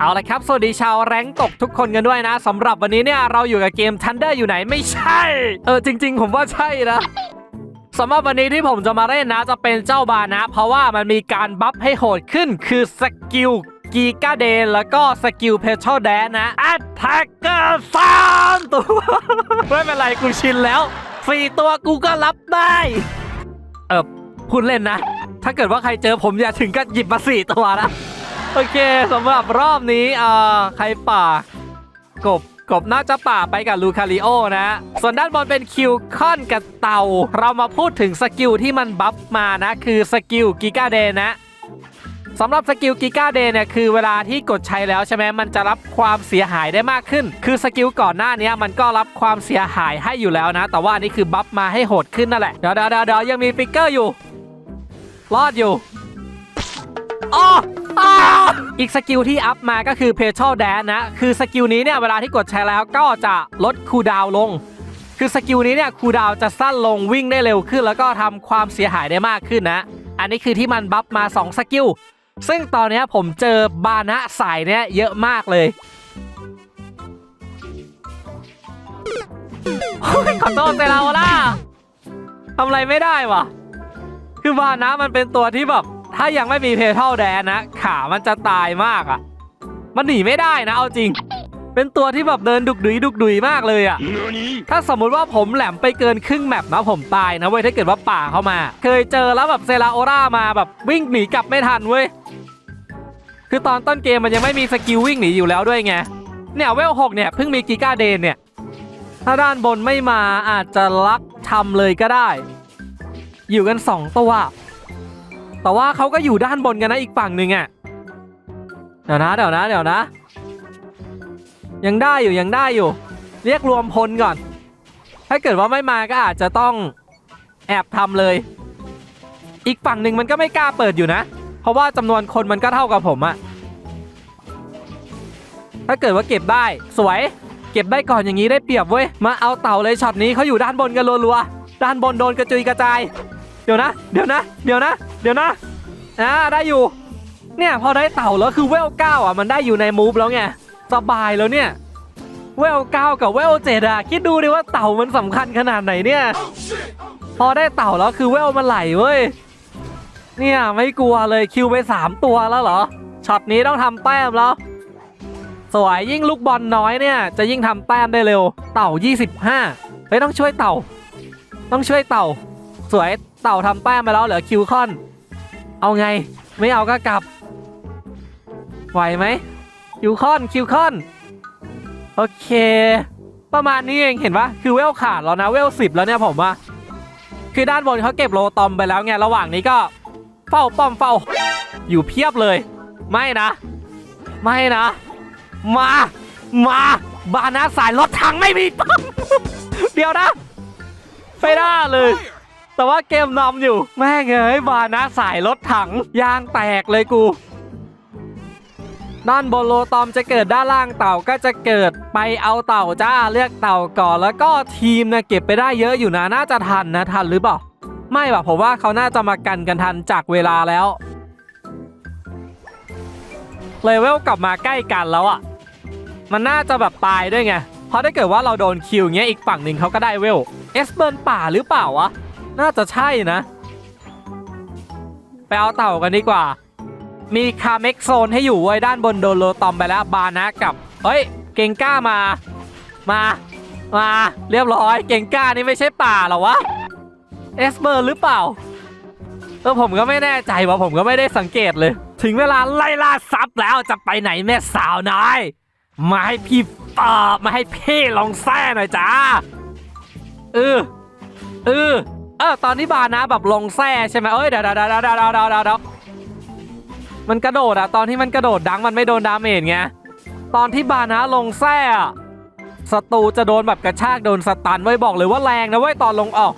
เอาละครับ สวัสดีชาวแรงตกทุกคนกันด้วยนะสำหรับวันนี้เนี่ยเราอยู่กับเกม Thunder อยู่ไหนไม่ใช่ เออจริง ๆ ผมว่าใช่นะสำหรับวันนี้ที่ผมจะมาเล่นนะจะเป็นเจ้าบานะ เพราะว่ามันมีการบัฟให้โหดขึ้น คือสกิลกีกาเดนแล้วก็สกิลเพช a l แดนนะแอตแทกเกอร์สามตัวไม่เป็นไรกูชินแล้วสี่ตัวกูก็รับได้ เออพูดเล่นนะ ถ้าเกิดว่าใครเจอผมอย่าถึงก็หยิบมาสี่ตัวนะ โอเคสำหรับรอบนี้อ่อใครป่ากบกบน่าจะป่าไปกับลูคาริโอนะ ส่วนด้านบนเป็นคิวคอนกับเต่า เรามาพูดถึงสกิลที่มันบัฟมานะ คือสกิลกิกาเดนนะสำหรับสกิลกิกาเดนเนี่ยคือเวลาที่กดใช้แล้วใช่ไหมมันจะรับความเสียหายได้มากขึ้น คือสกิลก่อนหน้านี้มันก็รับความเสียหายให้อยู่แล้วนะ แต่ว่านนี้คือบัฟมาให้โหดขึ้นนั่นแหละ เดี๋ยวเดี๋ยวเดี๋ยวยังมีฟิกเกอร์อยู่ รอดอยู่อ๋ออีกสกิลที่อัพมาก็คือ p e t r o l Dance นะ คือสกิลนี้เนี่ยเวลาที่กดใช้แล้วก็จะลดคูดาวลง คือสกิลนี้เนี่ยคูดาวจะสั้นลงวิ่งได้เร็วขึ้น แล้วก็ทำความเสียหายได้มากขึ้นนะ อันนี้คือที่มันบัฟมา 2 สกิล ซึ่งตอนนี้ผมเจอบานะสายเนี้ยเยอะมากเลยเฮ้ยขอโทษเซราโอล่าทำอะไรไม่ได้วะคือบานะมันเป็นตัวที่แบบ ถ้ายังไม่มีเพเทลแดนนะ ขามันจะตายมากอะ่ะ มันหนีไม่ได้นะเอาจริง เป็นตัวที่แบบเดินดุกดุยดุกดุยมากเลยอะ่ะ ถ้าสมมุติว่าผมแหลมไปเกินครึ่งแมปนะผมตายนะเว้ยถ้าเกิดว่าป่าเข้ามา เคยเจอแล้วแบบเซราโอรามาแบบวิ่งหนีกลับไม่ทันเว้ย คือตอนต้นเกมมันยังไม่มีสกิลวิ่งหนีอยู่แล้วด้วยไง เนี่ยเวลหกเนี่ยเพิ่งมีกิกาเดนเนี่ย ถ้าด้านบนไม่มาอาจจะลักทำเลยก็ได้ อยู่กันสองตัว แต่ว่าเขาก็อยู่ด้านบนกันนะอีกฝั่งหนึ่งอะเดี๋ยวนะเดี๋ยวนะเดี๋ยวนะ ยังได้อยู่ยังได้อยู่ เรียกรวมพลก่อน ถ้าเกิดว่าไม่มาก็อาจจะต้องแอบทำเลย อีกฝั่งหนึ่งมันก็ไม่กล้าเปิดอยู่นะ เพราะว่าจำนวนคนมันก็เท่ากับผมอะถ้าเกิดว่าเก็บได้สวย เก็บได้ก่อนอย่างนี้ได้เปรียบเว้ยมาเอาเต่าเลยช็อตนี้เขาอยู่ด้านบนกันรัวๆด้านบนโดนกระจุยกระจาย เดี๋ยวนะ เดี๋ยวนะ เดี๋ยวนะ เดี๋ยวนะอ่าได้อยู่ เนี่ยพอได้เต่าแล้วคือเวลเก้าอะมันได้อยู่ในมูฟแล้วไงสบายแล้วเนี่ยเวลเก้ากับเวลเจ็ดอะคิดดูดิว่าเต่ามันสำคัญขนาดไหนเนี่ย พอได้เต่าแล้วคือเวลมันไหลเว้ยเนี่ยไม่กลัวเลยคิวไปสามตัวแล้วเหรอช็อตนี้ต้องทำแต้มแล้ว สวยยิ่งลูกบอลน้อยเนี่ย จะยิ่งทำแต้มได้เร็ว เต่า 25เฮ้ยต้องช่วยเต่า ต้องช่วยเต่า สวยเต่าทำแต้มไปแล้วเหลือคิวคอน เอาไง ไม่เอาก็กลับ ไหวไหมคิวคอนคิวคอนโอเค ประมาณนี้เองเห็นปะคือเวลขาดแล้วนะเวลสิบแล้วเนี่ยผมว่าคือด้านบนเขาเก็บโลตอมไปแล้วไงระหว่างนี้ก็ เฝ้าป้อมเฝ้า อยู่เพียบเลย ไม่นะ ไม่นะ มามาบานาสายรถถังไม่มีป้อมเดี๋ยวนะไม่ได้เลย แต่ว่าเกมนำอยู่ แม่งเอ้ยบานะสายรถถังยางแตกเลยกู ด้านบนโลตอมจะเกิดด้านล่างเต่าก็จะเกิดไปเอาเต่าจ้าเลือกเต่าก่อนแล้วก็ทีมนะเก็บไปได้เยอะอยู่นะน่าจะทันนะทันหรือเปล่าไม่ป่ะผมว่าเขาน่าจะมากันกันทันจากเวลาแล้วเลเวลกลับมาใกล้กันแล้วอะ่ะ มันน่าจะแบบตายด้วยไง เพราะถ้าเกิดว่าเราโดนคิวเงี้ยอีกฝั่งหนึ่งเขาก็ได้เวล เอสเบิร์นป่าหรือเปล่าวะ น่าจะใช่นะ ไปเอาเต่ากันดีกว่า มีคาเม็กโซนให้อยู่ไว้ด้านบนโดนโลตอมไปแล้วบานะกับ เฮ้ย เก่งก้ามา มา มา เรียบร้อย เก่งก้านี่ไม่ใช่ป่าหรอวะ เอสเบิร์นหรือเปล่าเออผมก็ไม่แน่ใจว่าผมก็ไม่ได้สังเกตเลย ถึงเวลาไล่ล่าซับแล้วจะไปไหนแม่สาวน้อยมาให้พี่เอ่อมาให้พี่ลองแซ่หน่อยจ้าเออเออ เออตอนที่บานะแบบลงแซ่ใช่ไหมเอ้ยเดี๋ยวเดี๋ยวเดี๋ยวเดี๋ยวเดี๋ยวเดาเดามันกระโดดอะตอนที่มันกระโดดดังมันไม่โดนดาเมจไงตอนที่บานะลงแซ่อะศัตรูจะโดนแบบกระชากโดนสตันไว้บอกเลยว่าแรงนะเว้ยตอนลงออก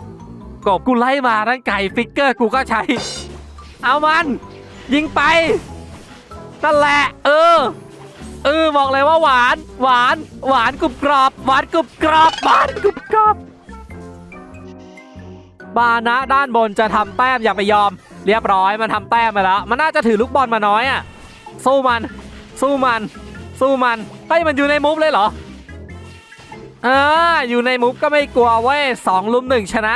กบกูไล่มาทั้งไก่ฟิกเกอร์กูก็ใช้ เอามัน ยิงไปนั่นแหละเออเออบอกเลยว่าหวาน หวาน หวานกรุบกรอบ หวานกรุบกรอบหวานกรุบกรอบ บานะด้านบนจะทำแต้มอย่าไปยอม เรียบร้อยมันทำแต้มมาแล้ว มันน่าจะถือลูกบอลมาน้อยอะสู้มัน สู้มัน สู้มันเฮ้ยมันอยู่ในมูฟเลยเหรออ่าอยู่ในมูฟก็ไม่กลัวเว้ยสองลุมหนึ่งชนะ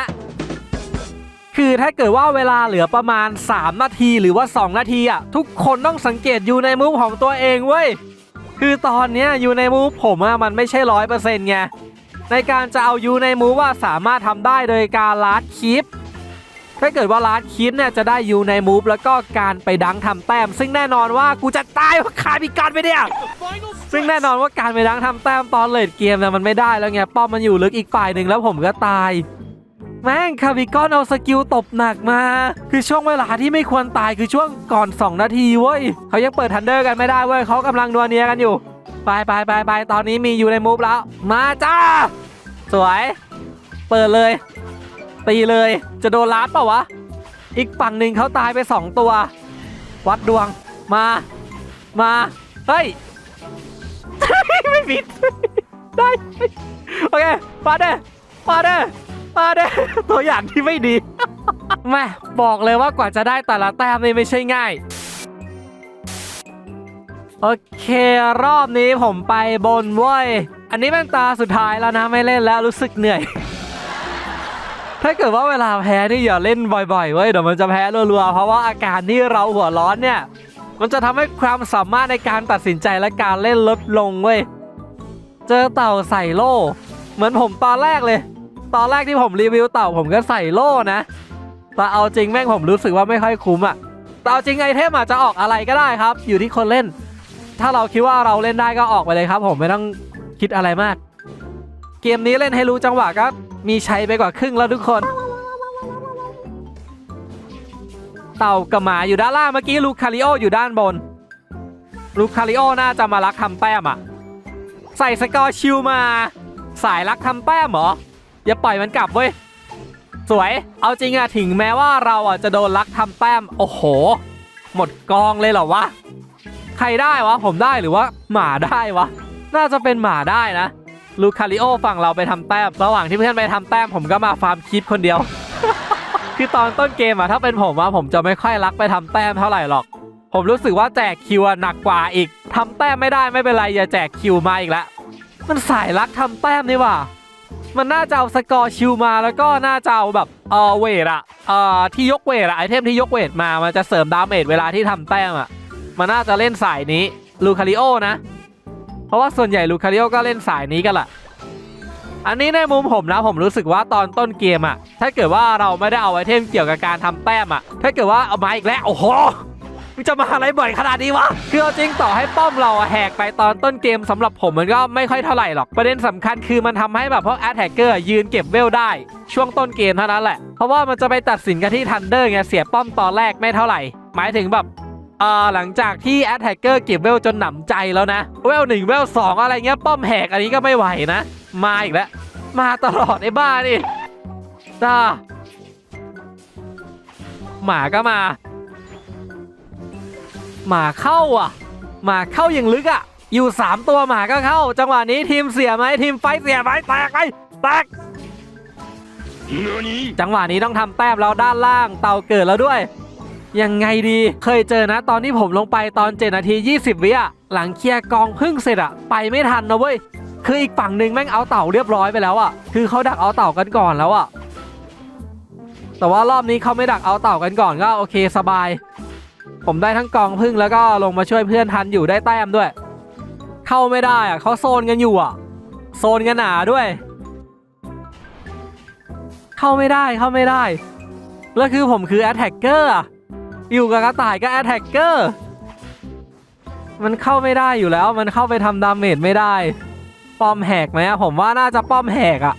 คือถ้าเกิดว่าเวลาเหลือประมาณ 3 นาทีหรือว่า 2 นาทีอะทุกคนต้องสังเกตอยู่ในมูฟของตัวเองเว้ยคือตอนเนี้ยอยู่ในมูฟผมอะมันไม่ใช่ร้อยเปอร์เซ็นต์ไง ในการจะเอายูในมูฟว่าสามารถทำได้โดยการลาดคลิปถ้าเกิดว่าลาดคลิปเนี่ยจะได้ยูในมูฟแล้วก็การไปดังทำแต้ม ซึ่งแน่นอนว่ากูจะตายเพราะขาดพิการไปเนี่ยซึ่งแน่นอนว่าการไปดังทำแต้มตอนเลดเกมเนี่ยมันไม่ได้แล้วไงป้อมมันอยู่ลึกอีกฝ่ายหนึ่งแล้วผมก็ตายแม่งคาบิกอนเอาสกิลตบหนักมา คือช่วงเวลาที่ไม่ควรตายคือช่วงก่อน 2 นาทีเว้ยเขายังเปิดทันเดอร์กันไม่ได้เว้ยเขากำลังนัวเนียกันอยู่ ไปไปไปไปตอนนี้มีอยู่ในมูฟแล้ว มาจ้า สวย เปิดเลย ตีเลย จะโดนลัดเปล่าวะ อีกฝั่งหนึ่งเขาตายไป 2 ตัว วัดดวง มา มา เฮ้ย ไม่ผิด ได้ โอเค มาเด้มาเด้มาเด้ตัวอย่างที่ไม่ดี แม่บอกเลยว่ากว่าจะได้แต่ละแต้มนี่ไม่ใช่ง่าย โอเค รอบนี้ผมไปบนเว้ย อันนี้เป็นตาสุดท้ายแล้วนะไม่เล่นแล้วรู้สึกเหนื่อย ถ้าเกิดว่าเวลาแพ้นี่อย่าเล่นบ่อยๆเว้ยเดี๋ยวมันจะแพ้รัวๆเพราะว่าอาการที่เราหัวร้อนเนี่ย มันจะทำให้ความสามารถในการตัดสินใจและการเล่นลดลงเว้ยเจอเต่าใส่โล่ เหมือนผมตอนแรกเลย ตอนแรกที่ผมรีวิวเต่าผมก็ใส่โล่นะ แต่เอาจริงแม่งผมรู้สึกว่าไม่ค่อยคุ้มอะแต่เอาจริงไอเทมอาจจะออกอะไรก็ได้ครับ อยู่ที่คนเล่น ถ้าเราคิดว่าเราเล่นได้ก็ออกไปเลยครับ ผมไม่ต้องคิดอะไรมาก เกมนี้เล่นให้รู้จังหวะก็มีใช้ไปกว่าครึ่งแล้วทุกคน เต่ากับหมาอยู่ด้านล่างเมื่อกี้ลูคาริโออยู่ด้านบน ลูคาริโอน่าจะมารักทำแต้มอะใส่สกอร์ชิลมา สายรักทำแต้มเหรอ อย่าปล่อยมันกลับเว้ยสวย เอาจริงอะถึงแม้ว่าเราอะจะโดนลักทำแต้ม โอ้โห หมดกองเลยเหรอวะ ใครได้วะ ผมได้หรือว่าหมาได้วะ น่าจะเป็นหมาได้นะลูคาริโอฝั่งเราไปทำแต้มระหว่างที่เพื่อนไปทำแต้มผมก็มาฟาร์มคิดคนเดียว คือตอนต้นเกมอะถ้าเป็นผมอะผมจะไม่ค่อยรักไปทำแต้มเท่าไหร่หรอก ผมรู้สึกว่าแจกคิวหนักกว่าอีกทำแต้มไม่ได้ไม่เป็นไรอย่าแจกคิวมาอีกแล้วมันสายรักทำแต้มนี่ว่า มันน่าจะเอาสกอร์ชิลมาแล้วก็น่าจะเอาแบบเออเวทอะเออที่ยกเวทอะไอเทมที่ยกเวทมามันจะเสริมดาเมจเวลาที่ทำแต้มอะ มันน่าจะเล่นสายนี้ลูคาริโอนะ เพราะว่าส่วนใหญ่ลูคาริโอก็เล่นสายนี้กันแหละอันนี้ในมุมผมนะผมรู้สึกว่าตอนต้นเกมอะถ้าเกิดว่าเราไม่ได้เอาไอเทมเกี่ยวกับการทำแต้มอะถ้าเกิดว่าเอามาอีกแล้วโอ้โหมึงจะมาอะไรบ่อยขนาดนี้วะ คือเอาจริงต่อให้ป้อมเราแหกไปตอนต้นเกมสำหรับผมมันก็ไม่ค่อยเท่าไหร่หรอก ประเด็นสำคัญคือมันทำให้แบบพวกแอตแทกเกอร์ยืนเก็บเวลได้ ช่วงต้นเกมเท่านั้นแหละ เพราะว่ามันจะไปตัดสินกันที่ทันเดอร์ไงเสียป้อมตอนแรกไม่เท่าไหร่ หมายถึงแบบ เอ่อหลังจากที่แอตแทกเกอร์เก็บเวลจนหนำใจแล้วนะ เวลหนึ่งเวลสองอะไรเงี้ยป้อมแหกอันนี้ก็ไม่ไหวนะ มาอีกแล้ว มาตลอดไอ้บ้านี่จ้าหมาก็มา หมาเข้าอะ หมาเข้าอย่างลึกอะ อยู่ 3 ตัวหมาก็เข้า จังหวะนี้ทีมเสียไหมทีมไฟท์เสียไหมแตกไปแตกจังหวะนี้ต้องทำแต้มแล้วด้านล่างเตาเกิดแล้วด้วย ยังไงดี เคยเจอนะตอนที่ผมลงไปตอน7นาที 20 วิอะหลังเคลียร์กองพึ่งเสร็จอะไปไม่ทันนะเว้ย คืออีกฝั่งหนึ่งแม่งเอาเต่าเรียบร้อยไปแล้วอะคือเขาดักเอาเต่ากันก่อนแล้วอะแต่ว่ารอบนี้เขาไม่ดักเอาเต่ากันก่อนก็โอเคสบาย ผมได้ทั้งกองพึ่งแล้วก็ลงมาช่วยเพื่อนทันอยู่ได้แต้มด้วย เข้าไม่ได้อะเขาโซนกันอยู่อะโซนกันหนาด้วย เข้าไม่ได้เข้าไม่ได้ แล้วคือผมคือแอตแทกเกอร์อ อยู่กับกระต่ายก็แอตแทกเกอร์ มันเข้าไม่ได้อยู่แล้ว มันเข้าไปทำดาเมจไม่ได้ ป้อมแหกไหมอะผมว่าน่าจะป้อมแหกอะ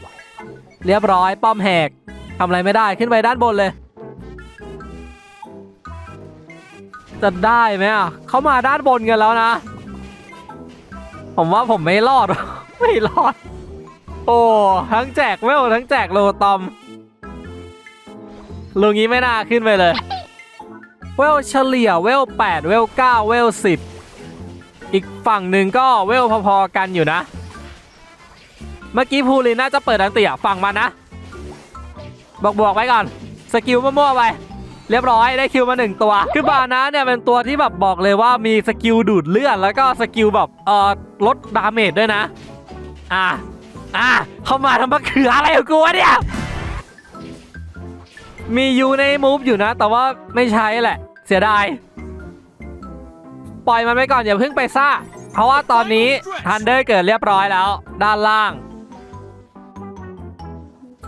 เรียบร้อย ป้อมแหกทำอะไรไม่ได้ขึ้นไปด้านบนเลย จะได้ไหมอะเขามาด้านบนกันแล้วนะ ผมว่าผมไม่รอด ไม่รอด โอ้ทั้งแจกเวลทั้งแจกโลตอมลุงนี้ไม่น่าขึ้นไปเลย เวลเฉลี่ยเวล8เวล9เวล10 อีกฝั่งหนึ่งก็เวลพอๆกันอยู่นะ เมื่อกี้ภูรินน่าจะเปิดอันเตียฝั่งมันนะ บอกบวกไว้ก่อน สกิลมั่วๆไปเรียบร้อยได้คิวมาหนึ่งตัว คือบานะเนี่ยเป็นตัวที่แบบบอกเลยว่ามีสกิลดูดเลือดแล้วก็สกิลแบบเอ่อลดดาเมจด้วยนะ อะอะเข้ามาทำมะเขืออะไรของกูวะเนี่ย มียูในมูฟอยู่นะ แต่ว่าไม่ใช้แหละ เสียดาย ปล่อยมันไปก่อนอย่าเพิ่งไปซ่า เพราะว่าตอนนี้ทันเดอร์เกิดเรียบร้อยแล้ว ด้านล่าง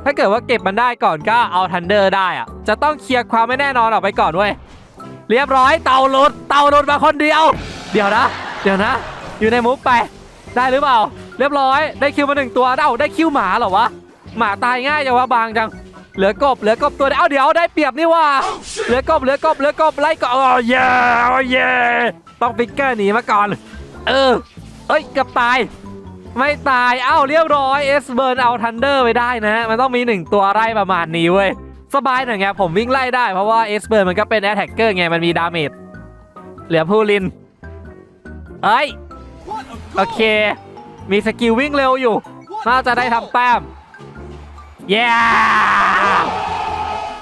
ถ้าเกิดว่าเก็บมันได้ก่อนก็เอาทันเดอร์ได้อะจะต้องเคลียร์ความไม่แน่นอนออกไปก่อนเว้ยเรียบร้อยเต่าหลุดเต่าหลุดมาคนเดียว เดี๋ยวนะ เดี๋ยวนะ อยู่ในมูฟไป ได้หรือเปล่า เรียบร้อย ได้คิวมาหนึ่งตัวเอ้าได้คิวหมาเหรอวะ หมาตายง่ายจังวะบางจัง เหลือกบเหลือกบตัวเดียวเอ้าเดี๋ยวได้เปรียบนี่ว่าเหลือกบเหลือกบเหลือกบไล่ก็โอ้เย่โอ้เย่ต้องฟิกเกอร์หนีมาก่อน เออเอ้ยเกับตาย ไม่ตายเอ้าเรียบร้อยเอสเบิร์นเอาทันเดอร์ไปได้นะมันต้องมีหนึ่งตัวไล่ประมาณนี้เว้ยสบายหน่อยไงผมวิ่งไล่ได้เพราะว่าเอสเบิร์นมันก็เป็นแอตแทกเกอร์ไงมันมีดาเมจเหลือผู้ลินเอ้ยโอเค มีสกิลวิ่งเร็วอยู่ น่าจะได้ทำแต้ม เย้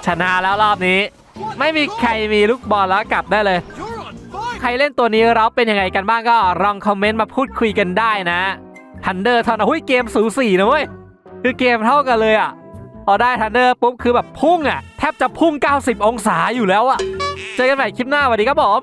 ชนะแล้วรอบนี้ ไม่มีใครมีลูกบอลแล้วกลับได้เลย ใครเล่นตัวนี้แล้วเป็นยังไงกันบ้างก็ลองคอมเมนต์มาพูดคุยกันได้นะทันเดอร์ท่านั้นหุ้ยเกมสูสีนะเว้ยคือเกมเท่ากันเลยอะพอได้ทันเดอร์ปุ๊บคือแบบพุ่งอะแทบจะพุ่ง 90 องศาอยู่แล้วอะ เจอกันใหม่คลิปหน้าสวัสดีครับผม